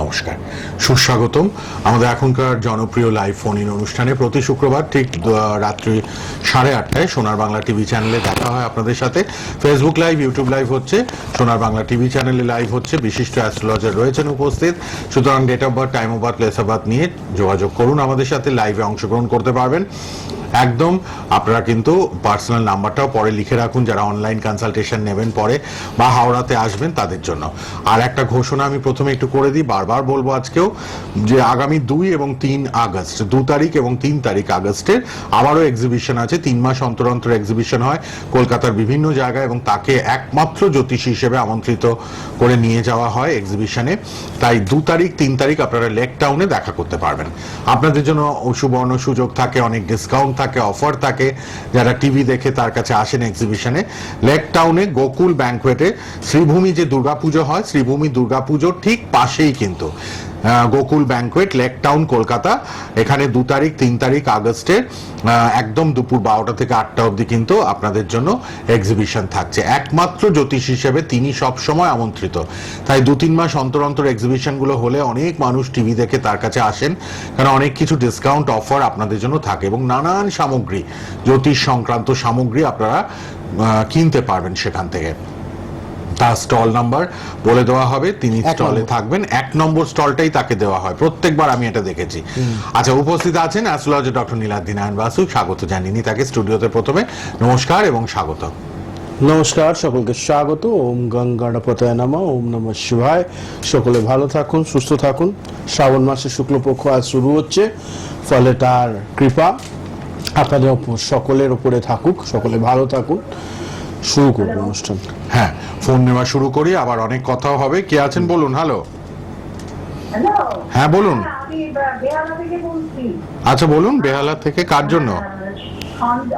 নমস্কার। সুস্বাগতম। আমাদের এখনকার জনপ্রিয় লাইভ ফোন ইন অনুষ্ঠানে প্রতি শুক্রবার ঠিক রাত্রি সাড়ে আটটায় সোনার বাংলা টিভি চ্যানেলে দেখা হয় আপনাদের সাথে। ফেসবুক লাইভ ইউটিউব লাইভ হচ্ছে, সোনার বাংলা টিভি চ্যানেলে লাইভ হচ্ছে। বিশিষ্ট অ্যাস্ট্রোলজার রয়েছেন উপস্থিত। সুতরাং date of birth time of birth place of birth নিয়ে যোগাযোগ করুন। আমাদের সাথে লাইভে অংশগ্রহণ করতে পারবেন। একদম। আপনারা কিন্তু পার্সোনাল নাম্বারটাও পরে লিখে রাখুন, যারা অনলাইন কনসালটেশন নেবেন পরে বা হাওড়াতে আসবেন তাদের জন্য। আর একটা ঘোষণা আমি প্রথমে একটু করে দিই, বারবার বলব আজকেও, যে আগামী দুই এবং তিন আগস্ট, দু তারিখ এবং তিন তারিখ আগস্টের আবারও এক্সিবিশন আছে। তিন মাস অন্তর অন্তর এক্সিবিশন হয় কলকাতার বিভিন্ন জায়গায় এবং তাকে একমাত্র জ্যোতিষী হিসেবে আমন্ত্রিত করে নিয়ে যাওয়া হয় এক্সিবিশনে তাই দু তারিখ, তিন তারিখ আপনারা লেক টাউনে দেখা করতে পারবেন। আপনাদের জন্য সুবর্ণ সুযোগ থাকে, অনেক ডিসকাউন্ট থাকে, অফার থাকে, যারা টিভি দেখে তার কাছে আসেন এক্সিবিশনে লেক টাউনে গোকুল ব্যাংকুয়েটে শ্রীভূমি যে দুর্গাপুজো হয়, শ্রীভূমি দুর্গাপুজোর ঠিক পাশেই কিন্তু। Gokul banquet lake town, Kolkata. এখানে দু তারিখ, তিন তারিখ আগস্টের একদম দুপুর বারোটা থেকে আটটা অবধি কিন্তু আপনাদের জন্য এক্সিবিশন থাকছে। একমাত্র জ্যোতিষ হিসেবে তিনি সব সময় আমন্ত্রিত। তাই দু তিন মাস অন্তর অন্তর এক্সিবিশনগুলো হলে অনেক মানুষ টিভি দেখে তার কাছে আসেন, কারণ অনেক কিছু ডিসকাউন্ট অফার আপনাদের জন্য থাকে এবং নানান সামগ্রী, জ্যোতিষ সংক্রান্ত সামগ্রী আপনারা কিনতে পারবেন সেখান থেকে। তার স্টল নাম্বার বলে দেওয়া হবে তিনি স্টলে থাকবেন। এক নম্বর স্টলটাই তাকে দেওয়া হয়। প্রত্যেকবার আমি এটা দেখেছি। আচ্ছা উপস্থিত আছেন অ্যাস্ট্রোলজি ডক্টর নীলাদ্রি নারায়ণ বাসু। স্বাগত জানিনি তাকে স্টুডিওতে প্রথমে নমস্কার এবং স্বাগত। নমস্কার সকলকে স্বাগত। ওম গঙ্গাণপতায় নামা ওম নমঃ শিবায়। সকলে ভালো থাকুন সুস্থ থাকুন। শ্রাবণ মাসে শুক্লপক্ষ আজ শুরু হচ্ছে। ফলে তার কৃপা আপনাদের সকলের উপরে থাকুক সকলে ভালো থাকুন শুরু করব অনুষ্ঠান হ্যাঁ ফোন নেওয়া শুরু করি আবার অনেক কথাও হবে। কে আছেন বলুন হ্যালো? হ্যাঁ বলুন। আমি বে- বেহালা থেকে বলছি। আচ্ছা বলুন বেহালা থেকে কার জন্য?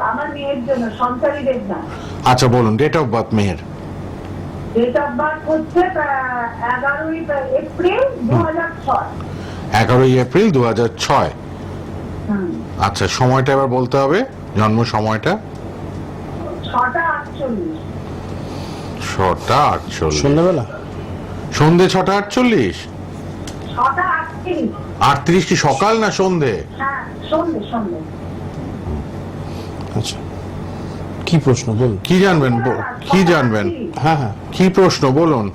আমার মেয়ের জন্য সঞ্চারী দেবনাথ আচ্ছা বলুন ডেট অফ বার্থ মেয়ের। ডেট অফ বার্থ হচ্ছে এগারোই এপ্রিল দু এগারোই এপ্রিল দু হাজার ছয় আচ্ছা সময়টা এবার বলতে হবে জন্ম সময়টা। ছটা আটচল্লিশ। সন্ধ্যাবেলা? সন্ধে ছটা আটচল্লিশ? আটত্রিশ। কি সকাল না সন্ধে? হ্যাঁ সন্ধ্যে সন্ধ্যে আচ্ছা। কি প্রশ্ন বলুন। কি জানবেন? কি জানবেন? হ্যাঁ হ্যাঁ। কি প্রশ্ন বলুন।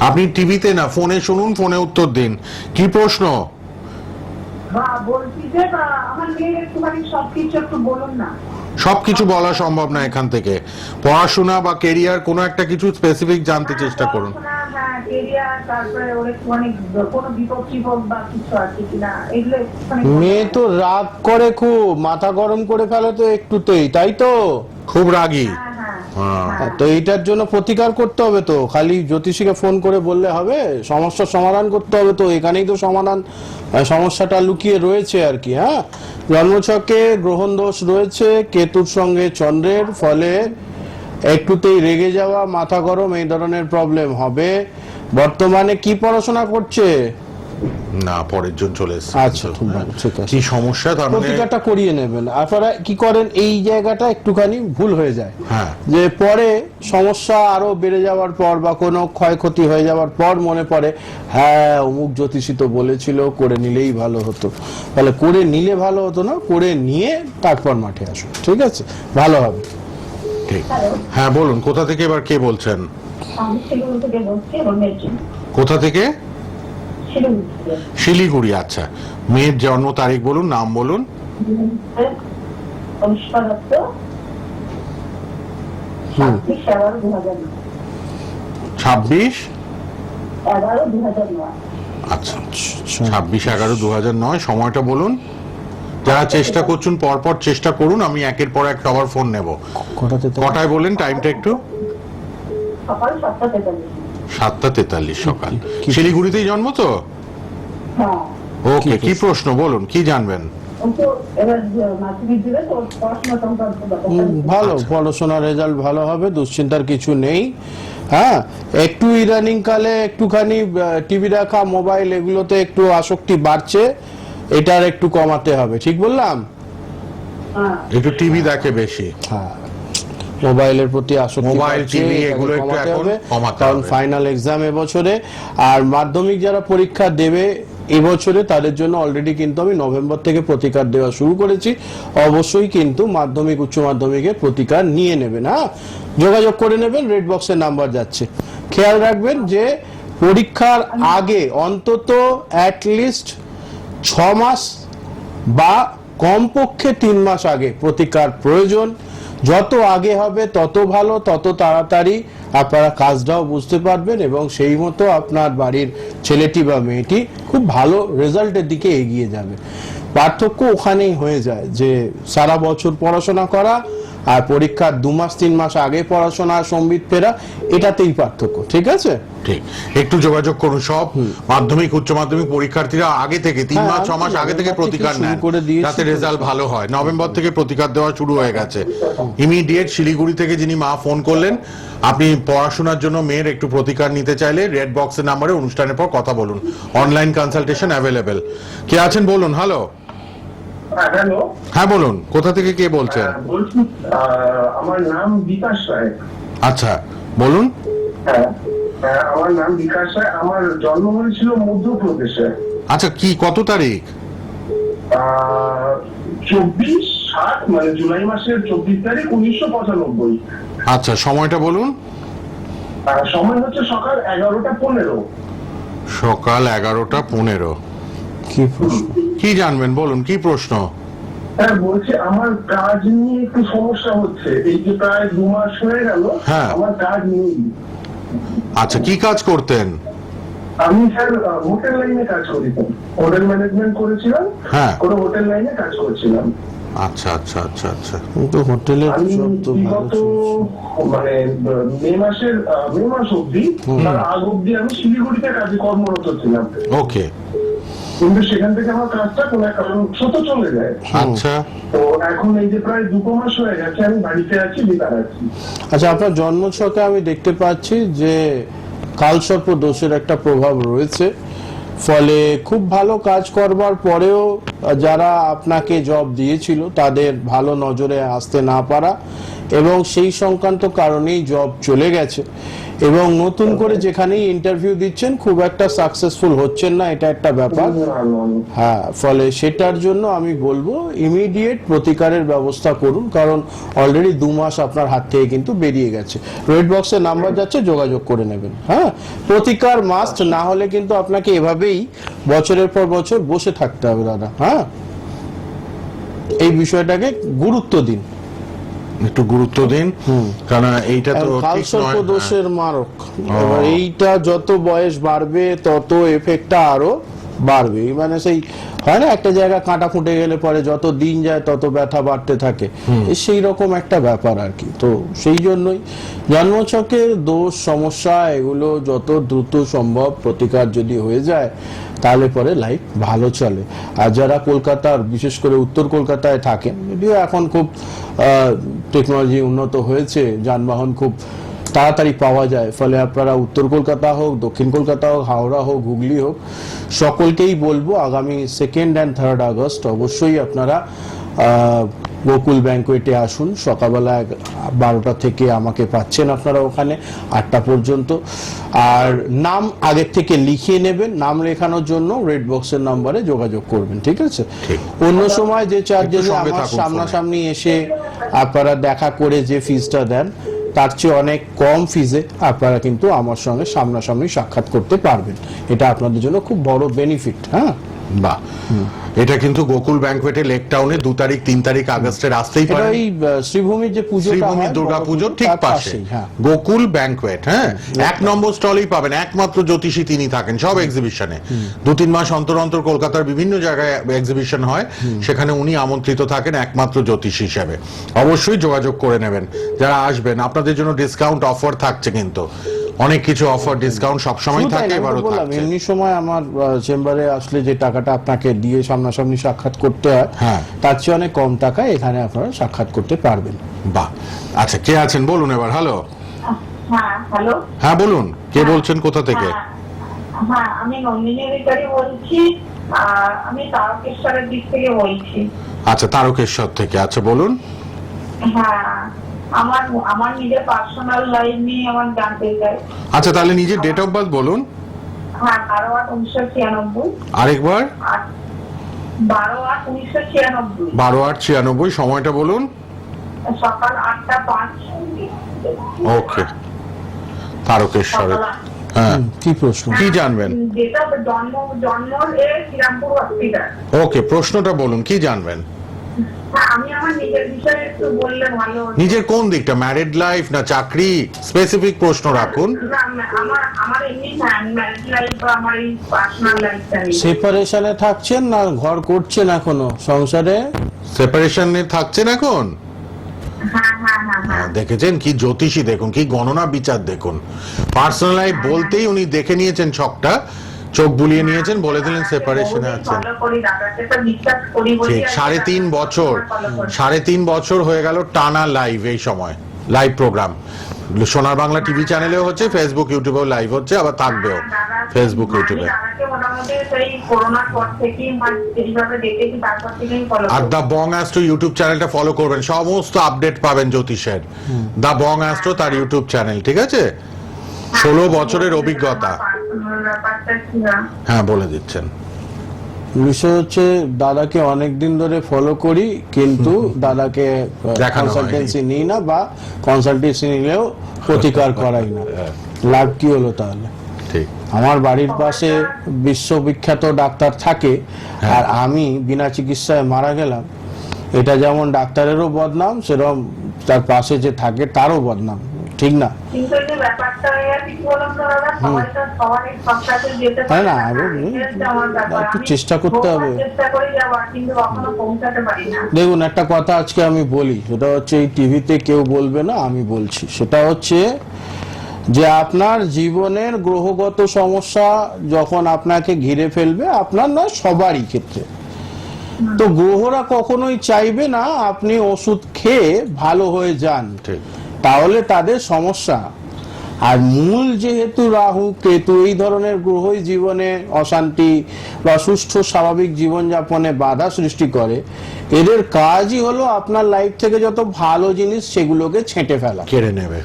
আপনি টিভিতে না ফোনে শুনুন ফোনে উত্তর দিন। কি প্রশ্ন? বা বলছি যে আমার মেয়ের একটুখানি সবকিছু একটু বলুন না সবকিছু বলা সম্ভব না এখান থেকে পড়াশোনা বা কেরিয়ার কোনো একটা কিছু স্পেসিফিক জানতে চেষ্টা করুন হ্যাঁ মেয়ে তো রাগ করে খুব মাথা গরম করে ফেলে তো একটুতেই তাই তো খুব রাগী হ্যাঁ হ্যাঁ হ্যাঁ। হ্যাঁ। তো এইটার জন্য প্রতিকার করতে হবে তো। খালি জ্যোতিষীকে ফোন করে বললে হবে, সমস্যার সমাধান করতে হবে তো। এখানেই তো সমাধান সমস্যাটা লুকিয়ে রয়েছে আর কি হ্যাঁ? জন্মছকে গ্রহণ দোষ রয়েছে, কেতুর সঙ্গে চন্দ্রের, ফলে একটুতেই রেগে যাওয়া, মাথা গরম, এই ধরনের প্রবলেম হবে। বর্তমানে কি পড়াশোনা করছে? না পরের জন চলে এসছে। আচ্ছা ঠিক আছে, কি সমস্যা? তার মানে প্রতিকারটা করিয়ে নেবেন। আপনারা কি করেন এই জায়গাটা একটুখানি ভুল হয়ে যায়। হ্যাঁ। যে পরে সমস্যা আরও বেড়ে যাওয়ার পর বা কোনো ক্ষয়ক্ষতি হয়ে যাওয়ার পর মনে পড়ে হ্যাঁ অমুক জ্যোতিষী তো বলেছিল করে নিলেই ভালো হতো। তাহলে করে নিলে ভালো হতো না করে নিয়ে তারপর মাঠে আসুন ঠিক আছে? ভালো হবে। ঠিক। হ্যাঁ বলুন কোথা থেকে এবার কে বলছেন? কোথা থেকে? শিলিগুড়ি আচ্ছা। মেয়ের জন্ম তারিখ বলুন নাম বলুন। ছাব্বিশ? আচ্ছা। ছাব্বিশ এগারো দু হাজার নয় সময়টা বলুন। যারা চেষ্টা করছেন পরপর চেষ্টা করুন আমি একের পর এক সবার ফোন নেব। কটায় বললেন টাইমটা একটু? সকাল সাতটা সাতটা তেতাল্লিশ সকাল। কি- শিলিগুড়িতেই জন্ম তো? হ্যাঁ। ওকে কি প্রশ্ন? বলুন কি জানবেন? ভালো পড়াশোনার রেজাল্ট ভালো হবে দুশ্চিন্তার কিছু নেই। হ্যাঁ একটু ইদানিং কালে একটুখানি টিভি দেখা মোবাইল এগুলোতে একটু আসক্তি বাড়ছে এটার একটু কমাতে হবে ঠিক বললাম? হ্যাঁ। একটু টিভি দেখে বেশি। হ্যাঁ। মোবাইলের প্রতি আসক্তি মোবাইল, এটাকে এগুলো একটু কমাতে এখন। কারণ ফাইনাল এক্সাম এবছরে আর মাধ্যমিক যারা পরীক্ষা দেবে এবছরে তাদের জন্য অলরেডি কিন্তু আমি নভেম্বর থেকে প্রতিকার দেওয়া শুরু করেছি। অবশ্যই কিন্তু মাধ্যমিক উচ্চ মাধ্যমিকের প্রতিকার নিয়ে নেবেন হ্যাঁ? যোগাযোগ করে নেবেন রেড বক্সের নাম্বার যাচ্ছে। খেয়াল রাখবেন যে পরীক্ষার আগে অন্তত অ্যাটলিস্ট ছ মাস বা কমপক্ষে তিন মাস আগে প্রতিকার প্রয়োজন। যত আগে হবে, তত ভালো, তত তাড়াতাড়ি আপনারা কাজটাও বুঝতে পারবেন এবং সেই মতো আপনার বাড়ির ছেলেটি বা মেয়েটি খুব ভালো রেজাল্টের দিকে এগিয়ে যাবে। পার্থক্য ওখানেই হয়ে যায় যে সারা বছর পড়াশোনা করা আর পরীক্ষার দু মাস তিন মাস আগে পড়াশোনা সম্বিত ফেরা এটাতেই পার্থক্য ঠিক আছে? ঠিক। একটু যোগাযোগ করুন সব। মাধ্যমিক উচ্চ মাধ্যমিক পরীক্ষার্থীরা আগে থেকে তিন হ্যাঁ, মাস ছ মাস আগে থেকে প্রতিকার নেন যাতে রেজাল্ট ভালো হয়। নভেম্বর থেকে প্রতিকার দেওয়া শুরু হয়ে গেছে। ইমিডিয়েট শিলিগুড়ি থেকে যিনি মা ফোন করলেন আপনি পড়াশোনার জন্য মেয়ের একটু প্রতিকার নিতে চাইলে রেড বক্সের নাম্বারে অনুষ্ঠানের পর কথা বলুন। অনলাইন কনসালটেশন অ্যাভেলেবেল কে আছেন বলুন? হ্যালো হ্যাঁ হ্যাঁ বলুন কোথা থেকে কে বলছেন? আহ, আমার নাম বিকাশ রায়। আচ্ছা বলুন। হ্যাঁ হ্যাঁ, আমার নাম বিকাশ রায়। আমার জন্ম হয়েছিল মধ্যপ্রদেশে। আচ্ছা কি কত তারিখ? চব্বিশ সাত মানে জুলাই মাসের চব্বিশ তারিখ উনিশশো পঁচানব্বই। আচ্ছা সময়টা বলুন। সময় হচ্ছে সকাল এগারোটা পনেরো। সকাল এগারোটা পনেরো। কি প্রশ্ন? কি জানবেন? বলুন কি প্রশ্ন? হ্যাঁ বলছি আমার কাজ নিয়ে একটু সমস্যা হচ্ছে। এই যে প্রায় দু মাস হয়ে গেল হ্যাঁ। আমার কাজ নেই। আচ্ছা কি কাজ করতেন? আমি স্যার হোটেল লাইনে কাজ করিতাম হোটেল ম্যানেজমেন্ট করেছিলাম হ্যাঁ। কোনো হোটেল লাইনে কাজ করছিলাম। আচ্ছা আচ্ছা আচ্ছা আচ্ছা। কিন্তু সব তো চলছে। মানে মে মাসের মে মাস অব্দি তার আগ অব্দি আমি শিলিগুড়িতে কাজে কর্মরত ছিলাম। ওকে। কিন্তু সেখান থেকে আমার কাজটা কোনো এক কারণবশত চলে যায়। আচ্ছা। তো এখন এই যে প্রায় দুটো মাস হয়ে গেছে আমি বাড়িতে আছি বেকার আছি। আচ্ছা আপনার জন্মছকে আমি দেখতে পাচ্ছি যে কালসর্প দোষের একটা প্রভাব রয়েছে। ফলে খুব ভালো কাজ করবার পরেও যারা আপনাকে জব দিয়েছিল তাদের ভালো নজরে আসতে না পারা এবং সেই সংক্রান্ত কারণেই জব চলে গেছে। এবং নতুন করে যেখানেই ইন্টারভিউ দিচ্ছেন খুব একটা সাকসেসফুল হচ্ছেন না এটা একটা ব্যাপার। হ্যাঁ ফলে সেটার জন্য আমি বলব ইমিডিয়েট প্রতিকারের ব্যবস্থা করুন কারণ অলরেডি দু মাস আপনার হাত থেকে কিন্তু বেরিয়ে গেছে। রেড বক্সের নাম্বার যাচ্ছে যোগাযোগ করে নেবেন। হ্যাঁ প্রতিকার মাস্ট না হলে কিন্তু আপনাকে এভাবেই বছরের পর বছর বসে থাকতে হবে দাদা। হ্যাঁ? এই বিষয়টাকে গুরুত্ব দিন। একটু গুরুত্ব দিন কারণ এইটা তো কালসর্প হ্যাঁ। দোষের মারক। এবার এইটা যত বয়স বাড়বে তত এফেক্টটা আরও বাড়বে। মানে সেই হয় না একটা জায়গা কাঁটা ফুটে গেলে পরে যত দিন যায় তত ব্যথা বাড়তে থাকে। সেই রকম একটা ব্যাপার আর কি। তো সেই জন্যই জন্মছকের দোষ সমস্যা এগুলো যত দ্রুত সম্ভব প্রতিকার যদি হয়ে যায় তাহলে পরে লাইফ ভালো চলে। আর যারা কলকাতার বিশেষ করে উত্তর কলকাতায় থাকেন যদিও এখন খুব টেকনোলজি উন্নত হয়েছে যানবাহন খুব তাড়াতাড়ি পাওয়া যায়। ফলে আপনারা উত্তর কলকাতা হোক দক্ষিণ কলকাতা হোক হাওড়া হোক হুগলি হোক সকলকেই বলব আগামী সেকেন্ড অ্যান্ড থার্ড আগস্ট অবশ্যই আপনারা গোকুল ব্যাংকুয়েটে আসুন। সকালবেলা বারোটা থেকে আমাকে পাচ্ছেন আপনারা ওখানে আটটা পর্যন্ত। আর নাম আগের থেকে লিখিয়ে নেবেন নাম লেখানোর জন্য রেড বক্সের নাম্বারে যোগাযোগ করবেন ঠিক আছে? অন্য সময় যে চার্জেস আমার সামনাসামনি এসে আপনারা দেখা করে যে ফিজটা দেন তার চেয়ে অনেক কম ফিজে আপনারা কিন্তু আমার সঙ্গে সামনাসামনি সাক্ষাৎ করতে পারবেন। এটা আপনাদের জন্য খুব বড় বেনিফিট হ্যাঁ? বাহ। এটা কিন্তু গোকুল ব্যাংকুয়েটে লেক টাউনে দু তারিখ তিন তারিখ আগস্টে আসতেই পারেন। শ্রীভূমির যে পুজোটা শ্রীভূমি হয়, দুর্গা পুজো, ঠিক পাশে। হ্যাঁ। গোকুল ব্যাংকুয়েট হ্যাঁ। এক নম্বর স্টলেই পাবেন একমাত্র জ্যোতিষী তিনি থাকেন সব এক্সিবিশনে দু তিন মাস অন্তর অন্তর কলকাতার বিভিন্ন জায়গায় এক্সিবিশন হয় সেখানে উনি আমন্ত্রিত থাকেন একমাত্র জ্যোতিষী হিসেবে। অবশ্যই যোগাযোগ করে নেবেন যারা আসবেন আপনাদের জন্য ডিসকাউন্ট অফার থাকছে কিন্তু। অনেক কিছু অফার ডিসকাউন্ট সবসময় শুধু তাই থাকে এবারও থাকছে। এমনি সময় আমার চেম্বারে আসলে যে টাকাটা আপনাকে দিয়ে সামনাসামনি সাক্ষাৎ করতে হয়। হ্যাঁ। তার চেয়ে অনেক কম টাকায় এখানে আপনারা সাক্ষাৎ করতে পারবেন। বাহ। আচ্ছা কে আছেন বলুন এবার হ্যালো হ্যাঁ হ্যাঁ বলুন কে বলছেন কোথা থেকে? হ্যাঁ, হ্যাঁ আমি নন্দিনী অধিকারী বলছি। আমি তারকেশ্বরের দিক থেকে বলছি। আচ্ছা তারকেশ্বর থেকে আচ্ছা বলুন। হ্যাঁ আমার আমার নিজের পার্সোনাল লাইফ নিয়ে আমার জানতে চাই। আচ্ছা তাহলে নিজের ডেট অফ বার্থ বলুন। হ্যাঁ বারো আট উনিশশো ছিয়ানব্বই। আরেকবার। আর বারো আট ছিয়ানব্বই। সময়টা বলুন। সকাল আটটা পাঁচ ওকে। তারকেশ্বরে হ্যাঁ। কি প্রশ্ন? কি জানবেন? যেটা জন্ম জন্ম এ শ্রীরামপুর হসপিটাল ওকে প্রশ্নটা বলুন কি জানবেন? নিজের বিষয়ে একটু বললে ভালো হতো। নিজের কোন দিকটা? ম্যারিড লাইফ না চাকরি? স্পেসিফিক প্রশ্ন রাখুন। সেপারেশনে থাকছেন না ঘর করছেন এখনও? সংসারে? সেপারেশনে থাকছেন এখন? হ্যাঁ হ্যাঁ হ্যাঁ হ্যাঁ। হ্যাঁ, দেখেছেন? কি জ্যোতিষী দেখুন কি গণনা বিচার দেখুন। পার্সোনাল লাইফ বলতেই উনি দেখে নিয়েছেন ছকটা। চোখ বুলিয়ে নিয়েছেন বলে দিলেন সেপারেশনে আছেন। ঠিক সাড়ে তিন বছর সাড়ে তিন বছর হয়ে গেল টানা লাইভ এই সময় লাইভ প্রোগ্রাম সোনার বাংলা টিভি চ্যানেলেও হচ্ছে ফেসবুক ইউটিউবেও লাইভ হচ্ছে আবার থাকবেও হ্যাঁ, ফেসবুক ইউটিউবে মানে আর দ্য বং অ্যাস্ট্রো ইউটিউব চ্যানেলটা ফলো করবেন সমস্ত আপডেট পাবেন জ্যোতিষের। দ্য বং অ্যাস্ট্রো তার ইউটিউব চ্যানেল ঠিক আছে? ষোলো বছরের অভিজ্ঞতা। হ্যাঁ বলে দিচ্ছেন। বিষয় হচ্ছে দাদাকে অনেক দিন ধরে ফলো করি কিন্তু দাদাকে কনসালটেন্সি নিই না বা কনসালটেন্সি নিলেও প্রতিকার করাই না। লাভ কি হলো তাহলে? ঠিক। আমার বাড়ির পাশে বিশ্ববিখ্যাত ডাক্তার থাকে হ্যাঁ। আর আমি বিনা চিকিৎসায় মারা গেলাম। এটা যেমন ডাক্তারেরও বদনাম সেরকম তার পাশে যে থাকে তারও বদনাম। ঠিক না। হয়ে হ্যাঁ না, ব্যাপার। একটু চেষ্টা করতে হবে। চেষ্টা করি যাওয়ার কিন্তু কখনো পৌঁছাতে পারি না। দেখুন একটা কথা আজকে আমি বলি সেটা হচ্ছে এই টিভিতে কেউ বলবে না আমি বলছি। সেটা হচ্ছে যে আপনার জীবনের গ্রহগত সমস্যা যখন আপনাকে ঘিরে ফেলবে আপনার নয় সবারই ক্ষেত্রে। তো গ্রহরা কখনোই চাইবে না আপনি ওষুধ খেয়ে ভালো হয়ে যান। ঠিক। তাহলে তাদের সমস্যা। আর মূল যেহেতু রাহু কেতু এই ধরনের গ্রহই জীবনে অশান্তি বা সুষ্ঠু স্বাভাবিক জীবনযাপনে বাধা সৃষ্টি করে এদের কাজই হলো আপনার লাইফ থেকে যত ভালো জিনিস সেগুলোকে ছেঁটে ফেলা। কেড়ে নেবে।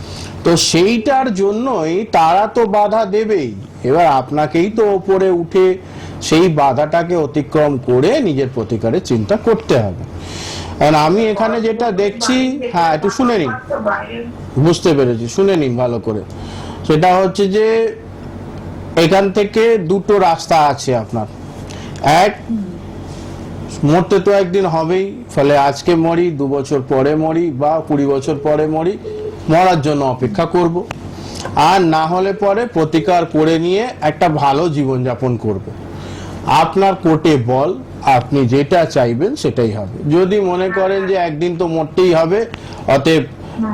তো সেইটার জন্যই তারা তো বাধা দেবেই। এবার আপনাকেই তো ওপরে উঠে সেই বাধাটাকে অতিক্রম করে নিজের প্রতিকারের চিন্তা করতে হবে। কারণ আমি এখানে যেটা দেখছি হ্যাঁ একটু শুনে নিন। বুঝতে পেরেছি, শুনে নিন ভালো করে। সেটা হচ্ছে যে, এখান থেকে দুটো রাস্তা আছে আপনার। এক মরতে তো একদিন হবেই, ফলে আজকে মরি, দু বছর পরে মরি, বা কুড়ি বছর পরে মরি, মরার জন্য অপেক্ষা করব। আর না হলে পরে প্রতিকার করে নিয়ে একটা ভালো জীবনযাপন করব। আপনার কোর্টে বল আপনি যেটা চাইবেন সেটাই হবে। যদি মনে করেন যে একদিন তো মরতেই হবে, অতএব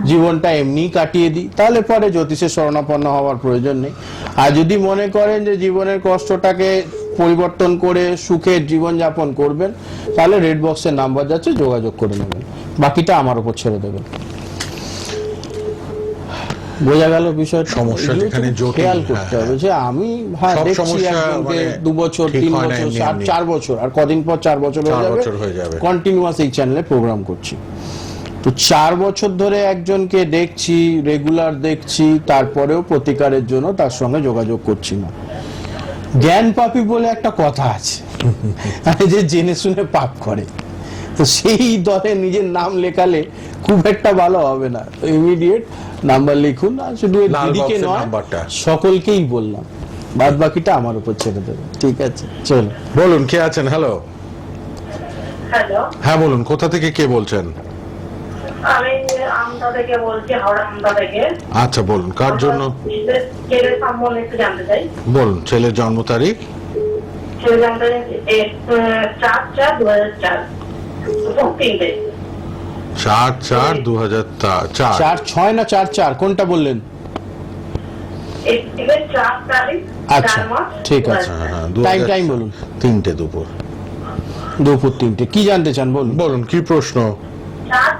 জীবনটা এমনি কাটিয়ে দিই, তাহলে পরে জ্যোতিষের শরণাপন্ন হওয়ার প্রয়োজন নেই। আর যদি মনে করেন যে জীবনের কষ্টটাকে পরিবর্তন করে সুখের জীবনযাপন করবেন, তাহলে রেড বক্সের নাম্বার যাচ্ছে যোগাযোগ করে নেবেন। বাকিটা আমার উপর ছেড়ে দেবেন। বোঝা গেল সমস্যা যেখানে খেয়াল হ্যাঁ, করতে হ্যাঁ। হবে যে আমি হ্যাঁ দেখছি একজনকে মানে দু বছর তিন বছর চার বছর আর কদিন পর চার হয়ে বছর হয়ে যাবে। কন্টিনিউয়াস এই চ্যানেলে প্রোগ্রাম করছি। তো চার বছর ধরে একজনকে দেখছি রেগুলার দেখছি তারপরেও প্রতিকারের জন্য তার সঙ্গে যোগাযোগ করছি না। জ্ঞান পাপি বলে একটা কথা আছে। যে জেনে শুনে পাপ করে। তো সেই দলে নিজের নাম লেখালে খুব একটা ভালো হবে না। তো ইমিডিয়েট নাম্বার লিখুন আর শুধু দিদিকে নয় নাম্বারটা। সকলকেই বললাম। বাদ বাকিটা আমার উপর ছেড়ে দেবে। ঠিক আছে চলো। বলুন কে আছেন? হ্যালো হ্যালো হ্যাঁ বলুন কোথা থেকে কে বলছেন? আমি আমদা থেকে বলছি হাওড়া আমদা থেকে। আচ্ছা বলুন কার জন্য? ছেলের সম্বন্ধে একটু জানতে চাই। বলুন ছেলের জন্ম তারিখ? ছেলে জানতে চাই চার চার দু হাজার চার। তিনটে চার চার দু হাজার চার। চার ছয় না চার চার? কোনটা বললেন? আচ্ছা, ঠিক আছে। হাজার হ্যাঁ। হ্যাঁ, দু টাইম টাইম বলুন। তিনটে দুপুর। দুপুর তিনটে। কি জানতে চান বলুন? বলুন কি প্রশ্ন? হ্যাঁ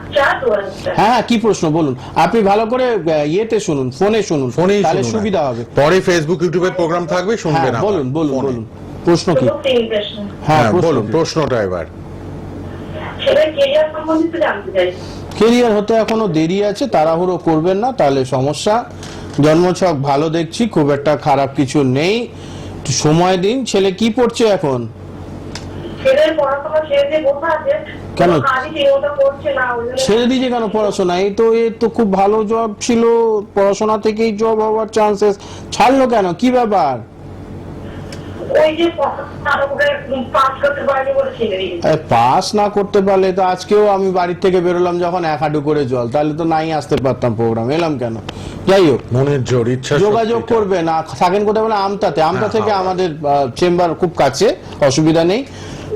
হ্যাঁ কি প্রশ্ন বলুন। আপনি ভালো করে ইয়েতে শুনুন ফোনে শুনুন। ফোনে তাহলে সুবিধা হবে। পরে ফেসবুক ইউটিউবে প্রোগ্রাম থাকবে শুনবেন বলুন বলুন বলুন। প্রশ্ন কি। হ্যাঁ বলুন প্রশ্নটা এবার। কেরিয়ার হতে এখনও দেরি আছে তাড়াহুড়ো করবেন না তাহলে সমস্যা। জন্মছক ভালো দেখছি খুব একটা খারাপ কিছু নেই। সময় দিন ছেলে কি পড়ছে এখন? কেন? ছেড়ে দিয়েছে কেন পড়াশোনা? এই তো এ তো খুব ভালো জব ছিল পড়াশোনা থেকেই জব হওয়ার চান্সেস ছাড়লো কেন? কি ব্যাপার ওই যে পড়াশোনা করে পাস না করতে পারলে তো আজকেও আমি বাড়ির থেকে বেরোলাম যখন এক হাঁটু করে জল তাহলে তো নাই আসতে পারতাম প্রোগ্রাম এলাম কেন? যাই হোক। মনের জোর ইচ্ছা যোগাযোগ। করবেন আর থাকেন কোথায় বলে আমতাতে আমতা হ্যাঁ, থেকে হাওড়া। আমাদের চেম্বার খুব কাছে অসুবিধা নেই।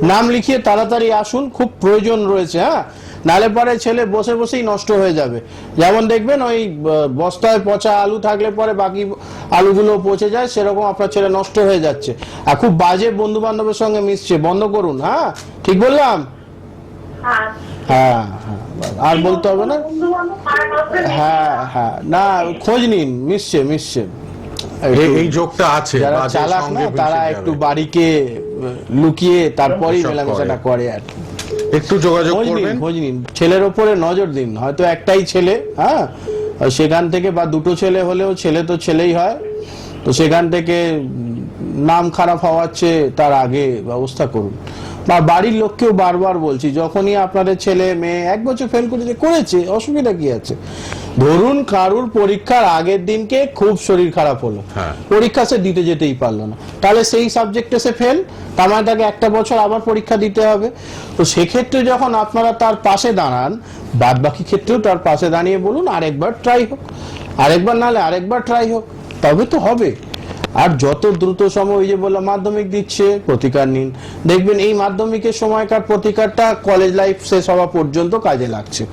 নাম লিখিয়ে তাড়াতাড়ি আসুন খুব প্রয়োজন রয়েছে হ্যাঁ? নালে পরে ছেলে বসে বসেই নষ্ট হয়ে যাবে। যেমন দেখবেন ওই বস্তায় পচা আলু থাকলে পরে বাকি আলুগুলো পচে যায় সেরকম আপনার ছেলে নষ্ট হয়ে যাচ্ছে। আর খুব বাজে বন্ধু বান্ধবের সঙ্গে মিশছে বন্ধ করুন হ্যাঁ? ঠিক বললাম? হ্যাঁ। হ্যাঁ হ্যাঁ। আর বলতে হবে না। হ্যাঁ হ্যাঁ। না খোঁজ নিন মিশছে মিশছে। এই- যোগটা আছে যারা চালাক না তারা একটু বাড়িকে লুকিয়ে তারপরেই মেলামেশাটা করে আর কি। একটু যোগাযোগ করবেন। খোঁজ নিন। ছেলের উপরে নজর দিন। হয়তো একটাই ছেলে হ্যাঁ? সেখান থেকে বা দুটো ছেলে হলেও ছেলে তো ছেলেই হয়। তো সেখান থেকে নাম খারাপ হওয়াচ্ছে চেয়ে তার আগে ব্যবস্থা করুন। বা বাড়ির লোককেও বারবার বলছি যখনই আপনাদের ছেলে মেয়ে এক বছর ফেল করেছে করেছে অসুবিধা কি আছে? ধরুন কারুর পরীক্ষার আগের দিনকে খুব শরীর খারাপ হলো। হ্যাঁ। পরীক্ষা সে দিতে যেতেই পারল না। তাহলে সেই সাবজেক্টে সে ফেল তার মানে তাকে একটা বছর আবার পরীক্ষা দিতে হবে। তো সেক্ষেত্রে যখন আপনারা তার পাশে দাঁড়ান বাদ বাকি ক্ষেত্রেও তার পাশে দাঁড়িয়ে বলুন আরেকবার ট্রাই হোক। আরেকবার নাহলে আরেকবার ট্রাই হোক। তবে তো হবে। আর যত দ্রুত সময় ওই যে বললাম, মাধ্যমিক দিচ্ছে, প্রতিকার নিন। দেখবেন এই মাধ্যমিকের সময়কার প্রতিকারটা কলেজ লাইফ শেষ হওয়া পর্যন্ত কাজে লাগছে।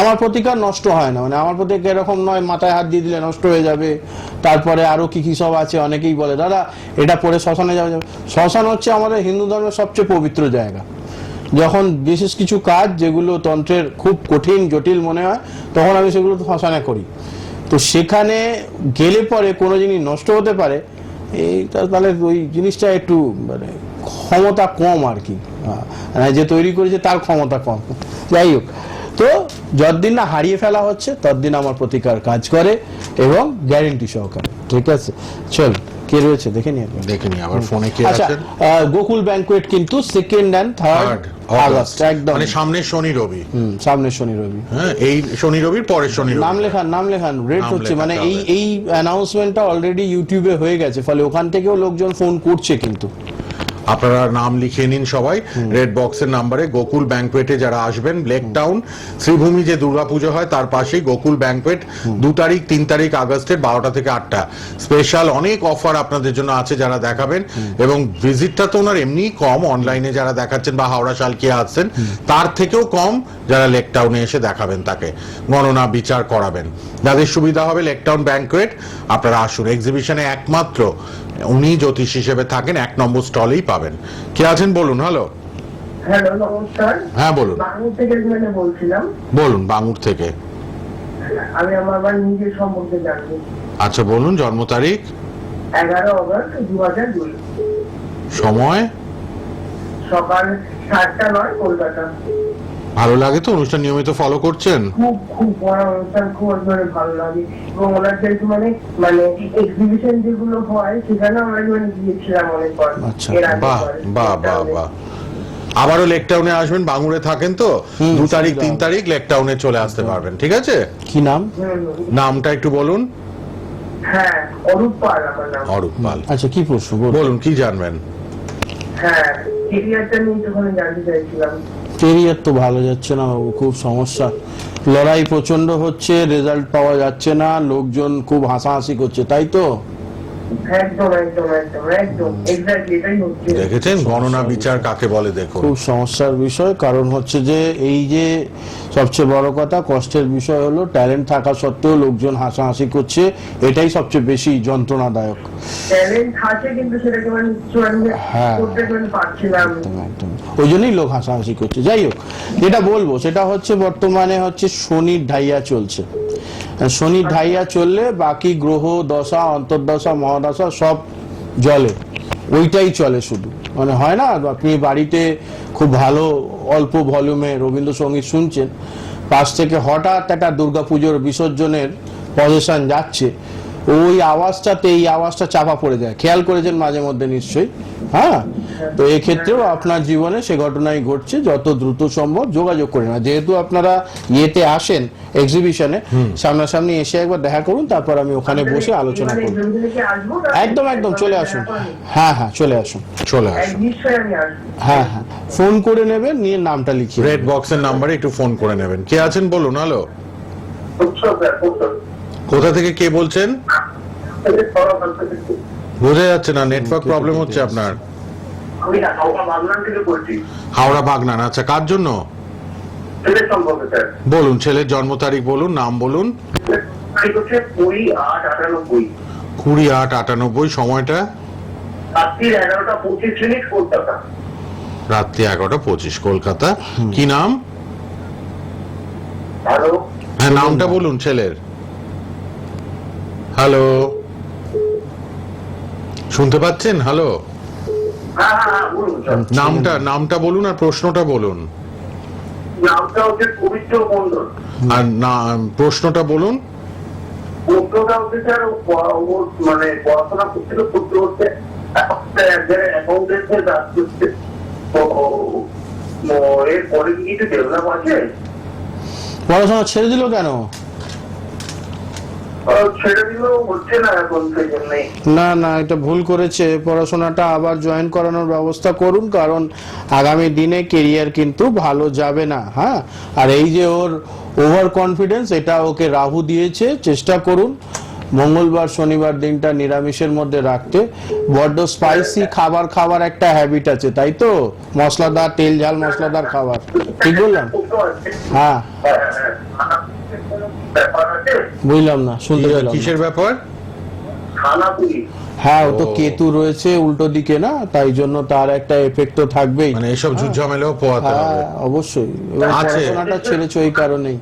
আমার প্রতিকার নষ্ট হয় না মানে আমার প্রতিকার এরকম নয়, মাথায় হাত দিয়ে দিলে নষ্ট হয়ে যাবে। তারপরে আরও কি কি সব আছে, অনেকেই বলে, দাদা, এটা পরে শ্মশানে যাওয়া যাবে। শ্মশান হচ্ছে আমাদের হিন্দু ধর্মের সবচেয়ে পবিত্র জায়গা। যখন বিশেষ কিছু কাজ যেগুলো তন্ত্রের খুব কঠিন, জটিল মনে হয়, তখন আমি সেগুলো শ্মশানে করি। তো সেখানে গেলে পরে কোনো জিনিস নষ্ট হতে পারে এই তাহলে ওই জিনিসটা একটু মানে ক্ষমতা কম আর কি। হ্যাঁ, মানে যে তৈরি করেছে তার ক্ষমতা কম। যাই হোক তো যতদিন না হারিয়ে ফেলা হচ্ছে ততদিন আমার প্রতিকার কাজ করে এবং গ্যারেন্টি সহকারে ঠিক আছে? চল কে রয়েছে? দেখে নিয়ে দেখিনি আবার ফোনে কে আচ্ছা আছেন? গোকুল ব্যাংকুয়েট কিন্তু সেকেন্ড অ্যান্ড থার্ড আগস্ট একদম। মানে সামনের শনি রবি। হুম, সামনে শনি রবি। হ্যাঁ এই শনি রবির পরের শনি রবি। নাম লেখান নাম লেখান রেট হচ্ছে মানে এই। এই অ্যানাউন্সমেন্টটা অলরেডি ইউটিউবে হয়ে গেছে ফলে ওখান থেকেও লোকজন ফোন করছে কিন্তু। আপনারা নাম লিখে নিন সবাই। রেড বক্সের নাম্বারে গোকুল ব্যাংকুয়েটে যারা আসবেন লেক টাউন শ্রীভূমি যে দুর্গাপুজো হয় তার পাশেই গোকুল ব্যাংকুয়েট দু তারিখ তিন তারিখ আগস্টের বারোটা থেকে আটটা। স্পেশাল অনেক অফার আপনাদের জন্য আছে যারা দেখাবেন এবং ভিজিটটা তো ওনার এমনি কম অনলাইনে যারা দেখাচ্ছেন বা হাওড়া শালকিয়া আসছেন তার থেকেও কম যারা লেক টাউনে এসে দেখাবেন তাকে। গণনা বিচার করাবেন। যাদের সুবিধা হবে লেক টাউন ব্যাংকুয়েট আপনারা আসুন। এক্সিবিশনে একমাত্র উনি জ্যোতিষ হিসেবে থাকেন এক নম্বর স্টলেই পাবেন। কে আছেন বলুন হ্যালো? হ্যালো নমস্কার। হ্যাঁ বলুন। বাংলা থেকে বলছিলাম। বলুন বাঙুর থেকে। আমি আমার আবার নিজের সম্পর্কে জানব। আচ্ছা বলুন জন্ম তারিখ? এগারো অগস্ট দু হাজার দুই। সময়? সকাল সাতটা নয় কলকাতা। ভালো লাগে তো? অনুষ্ঠান নিয়মিত ফলো করছেন? খুব খুব অনুষ্ঠান খুব মানে ভালো লাগে। এবং মানে মানে এক্সিবিশন যেগুলো হয় সেখানে আমরা মানে গিয়েছিলাম অনেকবার। আচ্ছা, বাহ বাহ বাহ বাহ। আবারও লেক টাউনে আসবেন? বাঙুরে থাকেন তো? দু তারিখ তিন তারিখ লেক টাউনে চলে আসতে পারবেন ঠিক আছে? কি নাম। নামটা একটু বলুন। হ্যাঁ অরূপ পাল আমার নাম। অরূপ পাল। আচ্ছা কি প্রশ্ন? বলুন। বলুন কি জানবেন? হ্যাঁ কেরিয়ারটা নিয়ে জানতে চাইছিলাম কেরিয়ার তো ভালো যাচ্ছে না, বাবু, খুব সমস্যা। লড়াই প্রচণ্ড হচ্ছে রেজাল্ট পাওয়া যাচ্ছে না, লোকজন খুব হাসাহাসি করছে, তাই তো? একদম একদম একদম একদম এক্স্যাক্টলি এটাই হচ্ছে দেখেছেন? গণনা বিচার কাকে বলে দেখুন। খুব সমস্যার বিষয় কারণ হচ্ছে যে এই যে সবচেয়ে বড় কথা কষ্টের বিষয় হলো ট্যালেন্ট থাকা সত্ত্বেও লোকজন হাসাহাসি করছে এটাই সবচেয়ে বেশি যন্ত্রণাদায়ক। ট্যালেন্ট আছে কিন্তু সেটাকে মানে হ্যাঁ। করতে ওই জন্যই লোক হাসাহাসি করছে। যাই হোক যেটা বলব সেটা হচ্ছে বর্তমানে হচ্ছে শনির ঢাইয়া চলছে। শনির ঢাইয়া চললে বাকি গ্রহ, দশা, অন্তর্দশা, মহাদশা সব জলে। ওইটাই চলে শুধু। মানে হয় না, আপনি বাড়িতে খুব ভালো, অল্প ভলিউমে রবীন্দ্রসঙ্গীত শুনছেন, পাশ থেকে হঠাৎ একটা দুর্গাপুজোর বিসর্জনের পজিশন যাচ্ছে ওই আওয়াজটাতে এই আওয়াজটা চাপা পড়ে যায়। খেয়াল করেছেন মাঝে মধ্যে নিশ্চয়ই? হ্যাঁ? তো এক্ষেত্রেও আপনার জীবনে সে ঘটনাই ঘটছে যত দ্রুত সম্ভব যোগাযোগ করে না যেহেতু আপনারা ইয়েতে আসেন এক্সিবিশনে সামনাসামনি এসে একবার দেখা করুন তারপর আমি ওখানে বসে আলোচনা করব? একদম একদম চলে আসুন। হ্যাঁ হ্যাঁ চলে আসুন। চলে আসুন। হ্যাঁ হ্যাঁ। ফোন করে নেবেন নিয়ে নামটা লিখিয়ে রেড বক্সের নাম্বারে একটু ফোন করে নেবেন। কে আছেন বলুন? হ্যালো কোথা থেকে কে বলছেন। বোঝা যাচ্ছে না নেটওয়ার্ক প্রবলেম হচ্ছে আপনার। হাওড়া বাগনান আচ্ছা কার জন্য? বলুন ছেলের জন্ম তারিখ বলুন নাম বলুন। কুড়ি আট আটানব্বই সময়টা? রাত্রি এগারোটা পঁচিশ কলকাতা। কি নাম? হ্যাঁ নামটা বলুন ছেলের। হ্যালো শুনতে পাচ্ছেন? হ্যালো হ্যাঁ হ্যাঁ নামটা নামটা বলুন আর প্রশ্নটা বলুন। নামটা হচ্ছে পবিত্র মন্ডল। আর না প্রশ্নটা বলুন। প্রশ্নটা হচ্ছে স্যার মানে পড়াশোনা করছিল কাজ করছে। এর পরে কি কিছু ডেভেলপ আছে। পড়াশোনা ছেড়ে দিল কেন ও ছেড়ে দিলেও হচ্ছে না না না এটা ভুল করেছে। পড়াশোনাটা আবার জয়েন করানোর ব্যবস্থা করুন কারণ আগামী দিনে কেরিয়ার কিন্তু ভালো যাবে না হ্যাঁ? আর এই যে ওর ওভার কনফিডেন্স এটা ওকে রাহু দিয়েছে চেষ্টা করুন। মঙ্গলবার শনিবার দিনটা নিরামিষের মধ্যে রাখতে। বড্ড স্পাইসি খাবার খাবার একটা হ্যাবিট আছে তাই তো? মশলাদার তেল ঝাল মশলাদার খাবার। ঠিক বললাম? হ্যাঁ। হ্যাঁ, হ্যাঁ, হ্যাঁ। বুঝলাম না শুনতে পেলাম কিসের ব্যাপার? হ্যাঁ ও তো কেতু রয়েছে উল্টো দিকে না তাই জন্য তার একটা এফেক্ট তো থাকবেই। মানে এসব ঝুটঝামেলাও পোয়াতে হবে। হ্যাঁ অবশ্যই পড়াশোনাটা ছেড়েছে ওই কারণেই।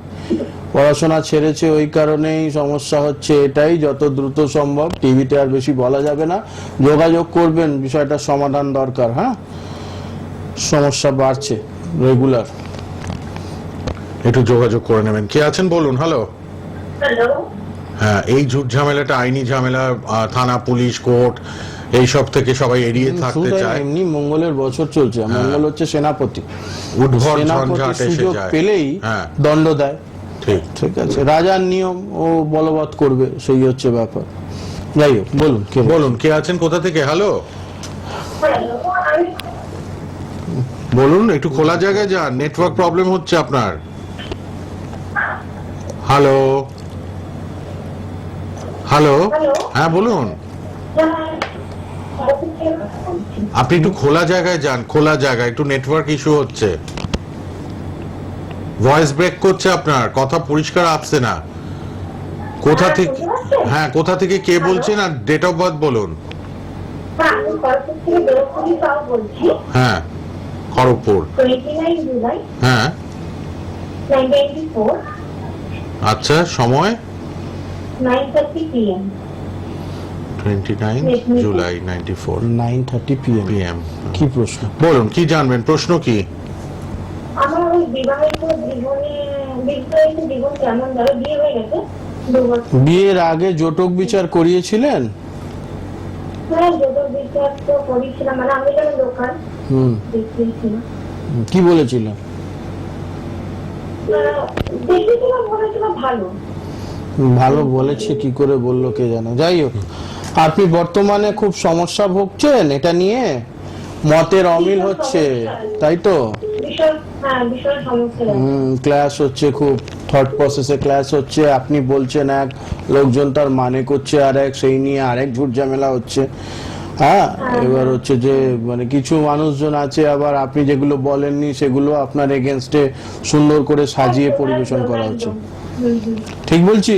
পড়াশোনা ছেড়েছে ওই কারণেই সমস্যা হচ্ছে এটাই যত দ্রুত সম্ভব। টিভিতে আর বেশি বলা যাবে না। যোগাযোগ করবেন বিষয়টা সমাধান দরকার হ্যাঁ? সমস্যা বাড়ছে রেগুলার একটু যোগাযোগ করে নেবেন। কে আছেন বলুন? হ্যালো হ্যাঁ এই ঝুট ঝামেলাটা আইনি ঝামেলা থানা পুলিশ কোর্ট এই সব থেকে সবাই এড়িয়ে থাকতে চায়। এমনি মঙ্গলের বছর চলছে। মঙ্গল হচ্ছে সেনাপতি। সেনাপতি ঝঞ্ঝাট এসে যায়। পেলেই হ্যাঁ। দণ্ড দেয়। ঠিক। ঠিক আছে। রাজার নিয়ম ও বলবৎ করবে সেই হচ্ছে ব্যাপার। যাই হোক বলুন কে বলুন কে আছেন? কোথা থেকে? হ্যালো হ্যালো বলুন একটু খোলা জায়গায় যান। নেটওয়ার্ক প্রবলেম হচ্ছে আপনার। হ্যালো হ্যালো হ্যাঁ বলুন। আপনি একটু খোলা জায়গায় যান খোলা জায়গায় একটু নেটওয়ার্ক ইস্যু হচ্ছে। ভয়েস ব্রেক করছে আপনার কথা পরিষ্কার আসছে না। কোথা হ্যাঁ, থেকে হ্যাঁ কোথা থেকে কে বলছেন? আর ডেট অফ বার্থ বলুন। হ্যাঁ খড়গপুর হ্যাঁ আচ্ছা সময়? PM. July ninety four nine thirty PM PM কি প্রশ্ন? বলুন কি জানবেন? প্রশ্ন কি? আমার ওই বিবাহিত জীবনে বিবাহিত জীবন কেমন ধরো বিয়ে হয়ে গেছে বিয়ের আগে জটক বিচার করিয়েছিলেন? হ্যাঁ যত ভালো বলেছে, কি করে বলল কে জানে। যাই হোক, আপনি বর্তমানে খুব সমস্যা ভুগছেন এটা নিয়ে? মতের অমিল হচ্ছে, তাই তো। ক্লাস হচ্ছে খুব থট প্রসেসে ক্লাস হচ্ছে। আপনি বলছেন এক লোকজন তার মানে করছে, আর এক সেই নিয়ে আরেক ঝুট ঝামেলা হচ্ছে। হ্যাঁ। এবার হচ্ছে যে মানে কিছু মানুষজন আছে আবার আপনি যেগুলো বলেননি সেগুলো আপনার এগেনস্টে সুন্দর করে সাজিয়ে পরিবেশন করা হচ্ছে। ঠিক বলছি?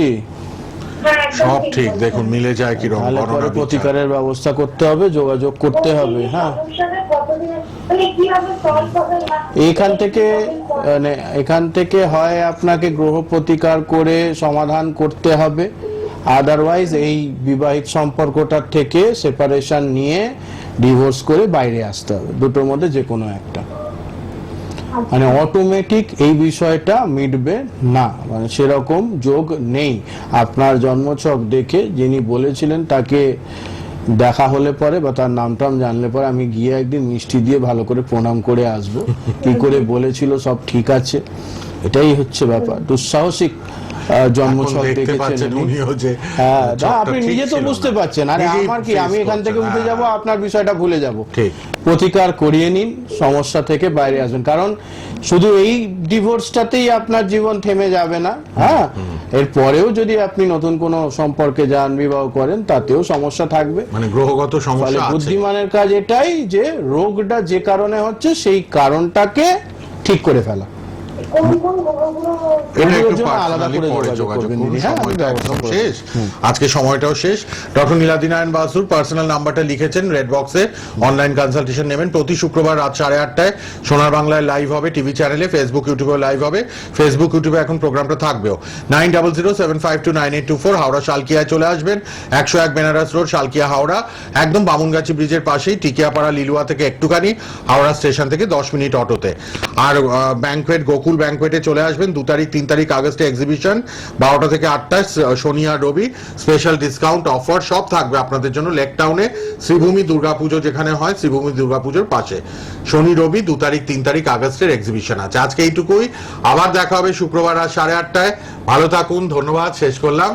সব ঠিক দেখুন মিলে যায় কীরকম তাহলে পরে প্রতিকারের ব্যবস্থা করতে হবে যোগাযোগ করতে হবে হ্যাঁ। মানে এখান থেকে মানে এখান থেকে হয় আপনাকে গ্রহ প্রতিকার করে সমাধান করতে হবে। আদারওয়াইজ এই বিবাহিত সম্পর্কটার থেকে সেপারেশন নিয়ে ডিভোর্স করে বাইরে আসতে হবে। দুটোর মধ্যে যে কোনো একটা। মানে অটোমেটিক এই বিষয়টা মিটবে না। মানে সেরকম যোগ নেই। আপনার জন্মছক দেখে যিনি বলেছিলেন, তাকে দেখা হলে পরে বা তার নাম টাম জানলে পরে আমি গিয়ে একদিন মিষ্টি দিয়ে ভালো করে প্রণাম করে আসব। কি করে বলেছিল সব ঠিক আছে। এটাই হচ্ছে ব্যাপার। দুঃসাহসিক জন্মছক দেখেছেন। উনিও যে হ্যাঁ আপনি নিজে তো বুঝতে। পারছেন। আরে আমার কি আমি এখান থেকে উঠে যাব হ্যাঁ। আপনার বিষয়টা ভুলে যাব। ঠিক। প্রতিকার করিয়ে নিন সমস্যা থেকে বাইরে আসবেন। কারণ শুধু এই ডিভোর্সটাতেই আপনার জীবন থেমে যাবে না। হ্যাঁ এর পরেও যদি আপনি নতুন কোনো সম্পর্কে যান বিবাহ করেন তাতেও সমস্যা থাকবে। মানে গ্রহগত সমস্যা আছে। বুদ্ধিমানের কাজ এটাই যে রোগটা যে কারণে হচ্ছে সেই কারণটাকে ঠিক করে ফেলা। এটা একটু ওগুলোর জন্য আলাদা পার্সোনালি পরে যোগাযোগ যোগাযোগ করুন দিদি, হ্যাঁ, আমি সময়টা একদম শেষ। আজকে সময়টাও শেষ। ডক্টর নীলাদিনারায়ণ বাসুর পার্সোনাল নাম্বারটা লিখেছেন রেড বক্সে অনলাইন কনসালটেশন নেবেন। প্রতি শুক্রবার রাত সাড়ে আটটায় সোনার বাংলায় লাইভ হবে টিভি চ্যানেলে ফেসবুক ইউটিউবে লাইভ হবে। ফেসবুক ইউটিউবে এখন প্রোগ্রামটা থাকবেও। Nine double zero seven five two nine eight two four Howrah শালকিয়ায় চলে আসবেন। একশো এক বেনারস রোড শালকিয়া হাওড়া। একদম বামুনগাছি ব্রিজের পাশেই টিকিয়াপাড়া লিলুয়া থেকে একটুখানি হাওড়া স্টেশন থেকে দশ মিনিট অটোতে। আর ব্যাংকুয়েট গোকুল ব্যাংকুয়েটে চলে আসবেন। দু তারিখ, তিন তারিখ আগস্টে এক্সিবিশন বারোটা থেকে আটটায় শনি আর রবি। স্পেশাল ডিসকাউন্ট অফার সব থাকবে আপনাদের জন্য লেক টাউনে। শ্রীভূমি দুর্গাপুজো যেখানে হয়, শ্রীভূমি দুর্গাপুজোর পাশে। শনি, রবি, দু তারিখ, তিন তারিখ আগস্টের এক্সিবিশন আছে। আজকে এইটুকুই। আবার দেখা হবে শুক্রবার আর সাড়ে আটটায়। ভালো থাকুন, ধন্যবাদ, শেষ করলাম।